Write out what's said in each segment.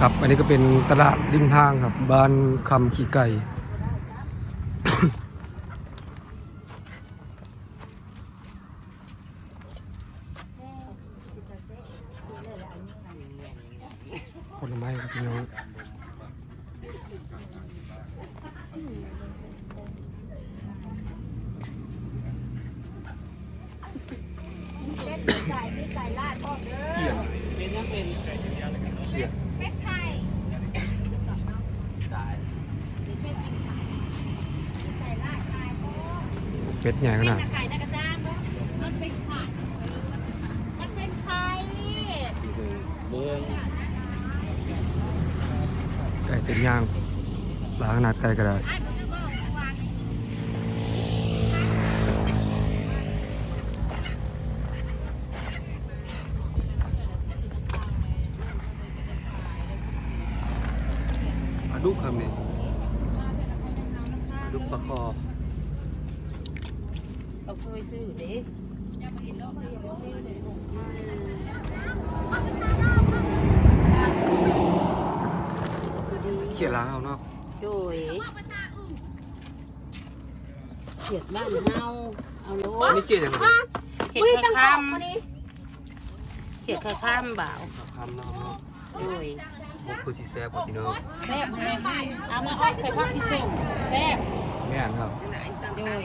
ครับ อันนี้ก็เป็นตลาดริมทางครับ บ้านคำขี้ไก่ ผลไม้ครับพี่น้องไก่มีไก่ลาดพ่อเด้อเกี่ยงเป็นยังเป็นเขียด เป็ดไข่ ตาย เป็ดกินไข่ไก่ลาดไข่พ่อ เป็ดใหญ่ขนาดจะไข่นักกระซ้างมันเป็นไข่มันเป็นไข่เบิ้งไก่เต็มย่างหลายขนาดไก่ก็ได้ไอ้ผมจะบอกวางนี่ ปลาดุกครับนี่ปลาดุกปลาคอเราเคยซื้อเด็กเขียดล้างเอาเนาะโดยเขียดบ้านเฮาเอาโลอันนี้เขียดยังไงเขียดข้ามเขียดข้ามบ่าวคำเนาะเนาะโดยบ่คือสิแซ่บกว่าพี่น้องแซ่บเลยเอามาเอาใส่ผักพิเศษแซ่บแม่นครับโดย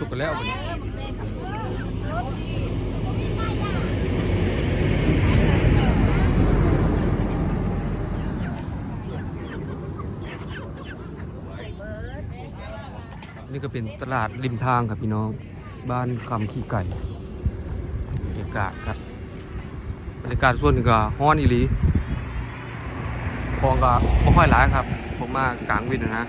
ตุกกันแล้วนี่ก็เป็นตลาดริมทางครับพี่น้องบ้านคำขี้ไก่บรรยากาศครับบรรยากาศส่วนหนึ่งก็ฮ้อนอีหลีคลองก็ไม่ค่อยหลายครับ ผมมากลางวินนะนะ